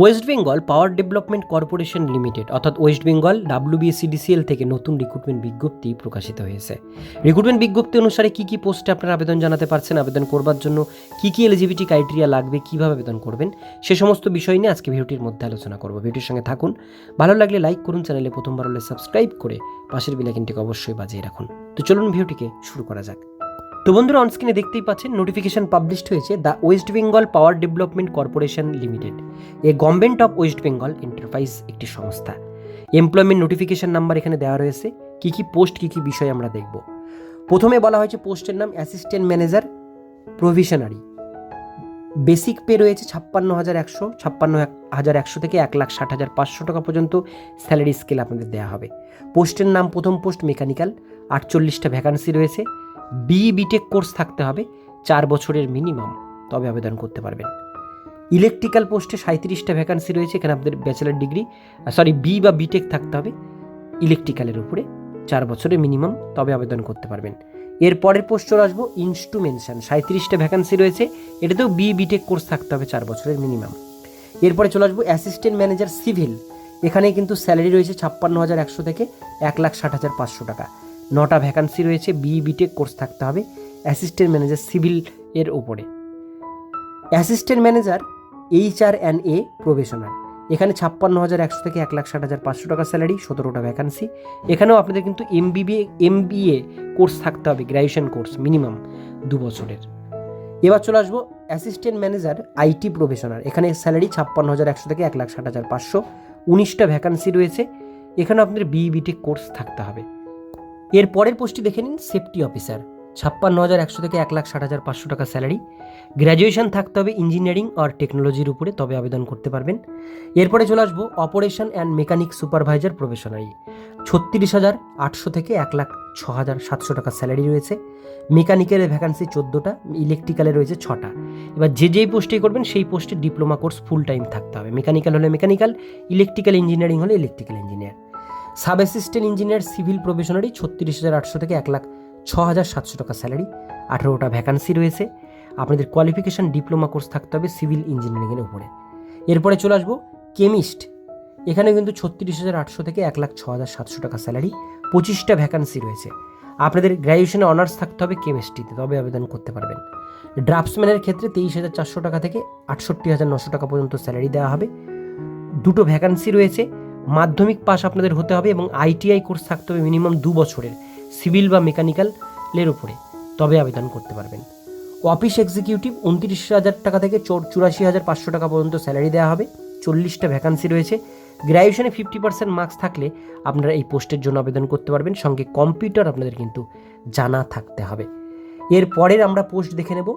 West Bengal power development corporation limited অর্থাৎ West Bengal WBACDCL থেকে নতুন রিক্রুটমেন্ট বিজ্ঞপ্তি প্রকাশিত হয়েছে। রিক্রুটমেন্ট বিজ্ঞপ্তি অনুসারে কী কী পোস্টে আপনারা আবেদন জানাতে পারছেন, আবেদন করবার জন্য কী কী এলিজিবিলিটি ক্রাইটেরিয়া লাগবে, কীভাবে আবেদন করবেন, সে সমস্ত বিষয় নিয়ে আজকে ভিডিওটির মধ্যে আলোচনা করব। ভিডিওর সঙ্গে থাকুন, ভালো লাগলে লাইক করুন, চ্যানেলে প্রথমবার হলে সাবস্ক্রাইব করে পাশের বিলাকিনটিকে অবশ্যই বাজিয়ে রাখুন। তো চলুন ভিডিওটিকে শুরু করা যাক। তো বন্ধুরা অনস্ক্রিনে দেখতেই পাচ্ছেন নোটিফিকেশন পাবলিশড হয়েছে the West Bengal power development corporation limited a government of West Bengal enterprise একটি সংস্থা। এমপ্লয়মেন্ট নোটিফিকেশন নাম্বার এখানে দেওয়া রয়েছে। কী কী পোস্ট কী কী বিষয় আমরা দেখব। প্রথমে বলা হয়েছে পোস্টের নাম assistant manager provisionary basic pay রয়েছে ছাপ্পান্ন হাজার একশো, ছাপ্পান্ন হাজার একশো থেকে এক লাখ ষাট হাজার পাঁচশো টাকা পর্যন্ত স্যালারি স্কেল আপনাদের দেওয়া হবে। পোস্টের নাম প্রথম পোস্ট মেকানিক্যাল আটচল্লিশটা ভ্যাকান্সি রয়েছে। বি বিটেক কোর্স থাকতে হবে, চার বছরের মিনিমাম তবে আবেদন করতে পারবেন। ইলেকট্রিক্যাল পোস্টে সাঁত্রিশটা ভ্যাকান্সি রয়েছে, এখানে আপনাদের ব্যাচেলার ডিগ্রি সরি বি বা বিটেক থাকতে হবে। ইলেকট্রিক্যালের উপরে চার বছরের মিনিমাম তবে আবেদন করতে পারবেন। এর পরের পোস্ট চলে আসব ইনস্ট্রুমেন্টেশন সাঁত্রিশটা ভ্যাকান্সি রয়েছে, এটাতেও বি বিটেক কোর্স থাকতে হবে, চার বছরের মিনিমাম এরপরে চলে আসব অ্যাসিস্ট্যান্ট ম্যানেজার সিভিল এখানে কিন্তু স্যালারি রয়েছে ছাপ্পান্ন হাজার একশো থেকে এক লাখ ষাট হাজার পাঁচশো টাকা। নটা ভ্যাকান্সি রয়েছে বি বিটেক কোর্স থাকতে হবে অ্যাসিস্ট্যান্ট ম্যানেজার সিভিল এর ওপরে assistant manager H R and A probationer এখানে ছাপ্পান্ন হাজার একশো থেকে এক লাখ ষাট হাজার পাঁচশো টাকা স্যালারি সতেরোটা ভ্যাকান্সি এখানেও আপনাদের কিন্তু এমবিবিএ এমবিএ কোর্স থাকতে হবে গ্র্যাজুয়েশন কোর্স মিনিমাম দু বছরের। এবার চলে আসব অ্যাসিস্ট্যান্ট ম্যানেজার আইটি প্রফেশনাল এখানে স্যালারি ছাপ্পান্ন হাজার একশো থেকে এক লাখ ষাট হাজার পাঁচশো। উনিশটা ভ্যাকান্সি রয়েছে। এখানে আপনাদের বি বিটেক কোর্স থাকতে হবে। এর পরের পোস্টটি দেখে নিন, সেফটি অফিসার। ছাপ্পান্ন হাজার একশো থেকে এক লাখ ষাট হাজার পাঁচশো টাকা স্যালারি। গ্র্যাজুয়েশন থাকতে হবে ইঞ্জিনিয়ারিং আর টেকনোলজির উপরে, তবে আবেদন করতে পারবেন। এরপরে চলে আসব operation and mechanic supervisor probationary. ছত্রিশ হাজার আটশো থেকে এক লাখ ছ হাজার সাতশো টাকা স্যালারি রয়েছে। মেকানিকের ভ্যাকান্সি চোদ্দোটা, ইলেকট্রিক্যালে রয়েছে ছটা। এবার যে যেই পোস্টেই করবেন, সেই পোস্টে ডিপ্লোমা কোর্স ফুল টাইম থাকতে হবে। মেকানিক্যাল হলে মেকানিক্যাল ইলেকট্রিক্যাল ইঞ্জিনিয়ারিং হলে electrical engineer sub assistant engineer civil probationary ছত্রিশ হাজার আটশো থেকে এক লাখ ছ হাজার সাতশো টাকা স্যালারি। আঠেরোটা ভ্যাকান্সি রয়েছে। আপনাদের কোয়ালিফিকেশান ডিপ্লোমা কোর্স থাকতে হবে সিভিল ইঞ্জিনিয়ারিংয়ের উপরে। এরপরে চলে আসব কেমিস্ট। এখানে কিন্তু ছত্রিশ হাজার আটশো থেকে এক লাখ ছ হাজার সাতশো টাকা স্যালারি, পঁচিশটা ভ্যাকান্সি রয়েছে। আপনাদের গ্র্যাজুয়েশনে অনার্স থাকতে হবে কেমিস্ট্রিতে, তবে আবেদন করতে পারবেন। ড্রাফটসম্যানের ক্ষেত্রে তেইশ হাজার চারশো টাকা থেকে আটষট্টি হাজার নশো টাকা পর্যন্ত স্যালারি দেওয়া হবে। দুটো ভ্যাকান্সি রয়েছে মাধ্যমিক পাস আপনাদের হতে হবে এবং আইটিআই কোর্স থাকতে হবে মিনিমাম দু বছরের, সিভিল বা মেকানিক্যালের উপরে, তবে আবেদন করতে পারবেন। অফিস এক্সিকিউটিভ উনত্রিশ হাজার টাকা থেকে চুরাশি হাজার পাঁচশো টাকা পর্যন্ত স্যালারি দেওয়া হবে। চল্লিশটা ভ্যাকান্সি রয়েছে। গ্র্যাজুয়েশনে ফিফটি পার্সেন্ট মার্কস থাকলে আপনারা এই পোস্টের জন্য আবেদন করতে পারবেন। সঙ্গে কম্পিউটার আপনাদের কিন্তু জানা থাকতে হবে। এর পরের আমরা পোস্ট দেখে নেব।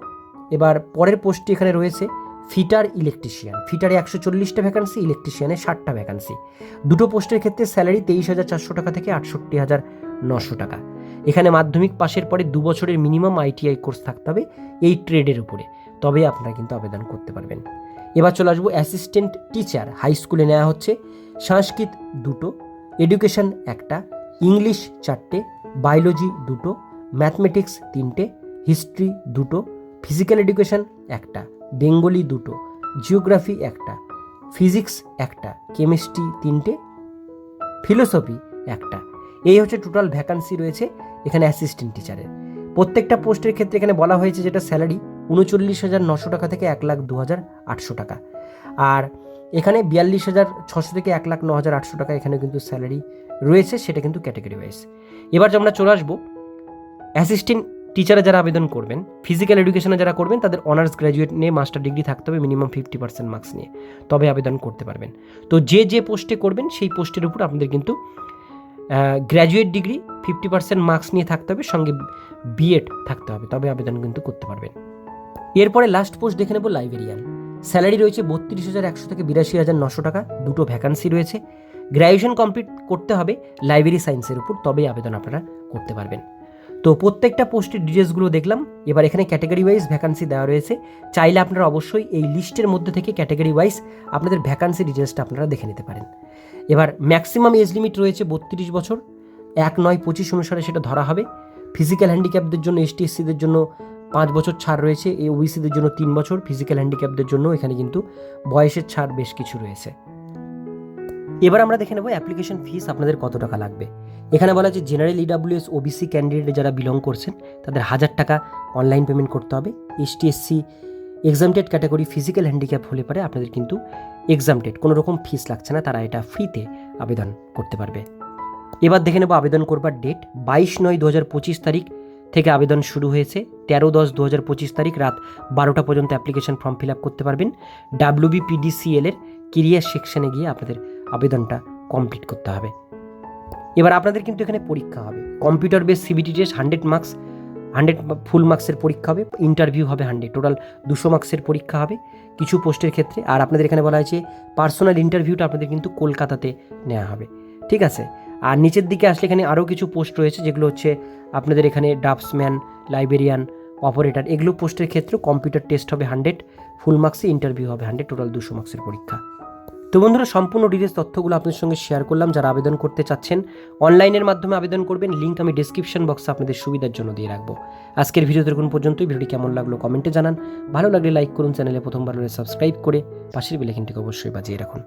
এবার পরের পোস্টটি এখানে রয়েছে। Fitter electrician. ফিটারে একশো চল্লিশটা ভ্যাকান্সি ইলেকট্রিশিয়ানে ষাটটা ভ্যাকান্সি দুটো পোস্টের ক্ষেত্রে স্যালারি তেইশ হাজার চারশো টাকা থেকে আটষট্টি হাজার নশো টাকা। এখানে মাধ্যমিক পাশের পরে দু বছরের মিনিমাম আইটিআই কোর্স থাকতে হবে এই ট্রেডের উপরে। তবে আপনারা কিন্তু আবেদন করতে পারবেন। এবার চলে আসব অ্যাসিস্ট্যান্ট টিচার হাই স্কুলে নেওয়া হচ্ছে সংস্কৃত দুটো এডুকেশন একটা ইংলিশ চারটে বায়োলজি দুটো ম্যাথমেটিক্স তিনটে হিস্ট্রি দুটো ফিজিক্যাল এডুকেশন একটা। বেঙ্গলি দুটো, জিওগ্রাফি একটা, ফিজিক্স একটা, কেমিস্ট্রি তিনটে, ফিলোসফি একটা। এই হচ্ছে টোটাল ভ্যাকান্সি রয়েছে এখানে অ্যাসিস্ট্যান্ট টিচারের প্রত্যেকটা পোস্টের ক্ষেত্রে এখানে বলা হয়েছে যেটা স্যালারি উনচল্লিশ হাজার নশো টাকা থেকে এক লাখ দু হাজার আটশো টাকা। আর এখানে বিয়াল্লিশ হাজার ছশো থেকে এক লাখ ন হাজার আটশো টাকা এখানে কিন্তু স্যালারি রয়েছে, সেটা কিন্তু ক্যাটাগরি ওয়াইজ এবার যে আমরা চলে আসব অ্যাসিস্ট্যান্ট টিচারে যারা আবেদন করবেন ফিজিক্যাল এডুকেশনে যারা করবেন, তাদের অনার্স গ্র্যাজুয়েট নিয়ে মাস্টার ডিগ্রি থাকতে হবে মিনিমাম ফিফটি পার্সেন্ট মার্কস নিয়ে। তবে আবেদন করতে পারবেন। তো যে যে পোস্টে করবেন, সেই পোস্টের উপর আপনাদের কিন্তু graduate degree fifty percent marks নিয়ে থাকতে হবে, সঙ্গে বিএড থাকতে হবে। তবে আবেদন কিন্তু করতে পারবেন। এরপরে লাস্ট পোস্ট দেখে নেব লাইব্রেরিয়ান স্যালারি রয়েছে বত্রিশ হাজার একশো থেকে বিরাশি হাজার নশো টাকা, দুটো ভ্যাকান্সি রয়েছে। গ্র্যাজুয়েশন কমপ্লিট করতে হবে লাইব্রেরি সায়েন্সের উপর, তবেই আবেদন আপনারা করতে পারবেন। তো প্রত্যেকটা পোস্টের ডিটেলসগুলো দেখলাম। এবার এখানে ক্যাটাগরি ওয়াইজ ভ্যাকান্সি দেওয়া রয়েছে। চাইলে আপনারা অবশ্যই এই লিস্টের মধ্যে থেকে ক্যাটাগরি ওয়াইজ আপনাদের ভ্যাকান্সি ডিটেলসটা আপনারা দেখে নিতে পারেন। এবার ম্যাক্সিমাম এজ লিমিট রয়েছে বত্রিশ বছর। এক নয় পঁচিশ অনুসারে সেটা ধরা হবে। ফিজিক্যাল হ্যান্ডিক্যাপদের জন্য এসটি এসসিদের জন্য পাঁচ বছর ছাড় রয়েছে। এই ওবিসিদের জন্য তিন বছর। ফিজিক্যাল হ্যান্ডিক্যাপদের জন্য এখানে কিন্তু বয়সের ছাড় বেশ কিছু রয়েছে। এবার আমরা দেখে নেব অ্যাপ্লিকেশন ফিস আপনাদের কত টাকা লাগবে। এখানে বলা আছে জেনারেল ইডাব্লিউএস ওবিসি ক্যান্ডিডেট যারা বিলং করছেন, তাদের হাজার টাকা অনলাইন পেমেন্ট করতে হবে। ST SC exempted category physical handicap হলে পরে আপনাদের কিন্তু এক্সামটেড কোনো রকম ফিস লাগছে না, তারা এটা ফ্রিতে আবেদন করতে পারবে। এবার দেখে নেব আবেদন করবার ডেট বাইশ নয় দু হাজার পঁচিশ তারিখ থেকে আবেদন শুরু হয়েছে। তেরো দশ দু হাজার পঁচিশ তারিখ রাত বারোটা পর্যন্ত অ্যাপ্লিকেশন ফর্ম ফিল আপ করতে পারবেন। ডাব্লিউবিপিডিসিএল এর কেরিয়ার সেকশনে গিয়ে আপনাদের আবেদনটা কমপ্লিট করতে হবে। এবার আপনাদের কিন্তু এখানে পরীক্ষা হবে। Computer base CBT test hundred marks hundred full মার্কসের পরীক্ষা হবে। ইন্টারভিউ হবে হান্ড্রেড টোটাল দুশো মার্কসের পরীক্ষা হবে। কিছু পোস্টের ক্ষেত্রে, আর আপনাদের এখানে বলা হয়েছে পার্সোনাল ইন্টারভিউটা আপনাদের কিন্তু কলকাতাতে নেওয়া হবে। ঠিক আছে? আর নিচের দিকে আসলে এখানে আরও কিছু পোস্ট রয়েছে, যেগুলো হচ্ছে আপনাদের এখানে ড্রাফটসম্যান লাইব্রেরিয়ান অপারেটর এগুলো পোস্টের ক্ষেত্রেও কম্পিউটার টেস্ট হবে হান্ড্রেড ফুল মার্কসে ইন্টারভিউ হবে হান্ড্রেড টোটাল দুশো মার্কসের পরীক্ষা। তো বন্ধুরা, সম্পূর্ণ ডিটেলস তথ্যগুলো আপনাদের সঙ্গে শেয়ার করলাম। যারা আবেদন করতে চাচ্ছেন অনলাইনের মাধ্যমে আবেদন করবেন লিঙ্ক আমি ডিসক্রিপশন বক্সে আপনাদের সুবিধার জন্য দিয়ে রাখব। আজকের ভিডিওতে কোন পর্যন্তই ভিডিওটি কেমন লাগল কমেন্টে জানান। ভালো লাগলে লাইক করুন চ্যানেলে প্রথমবার সাবস্ক্রাইব করে পাশের বেলাইকিনটিকে অবশ্যই বাজিয়ে রাখুন।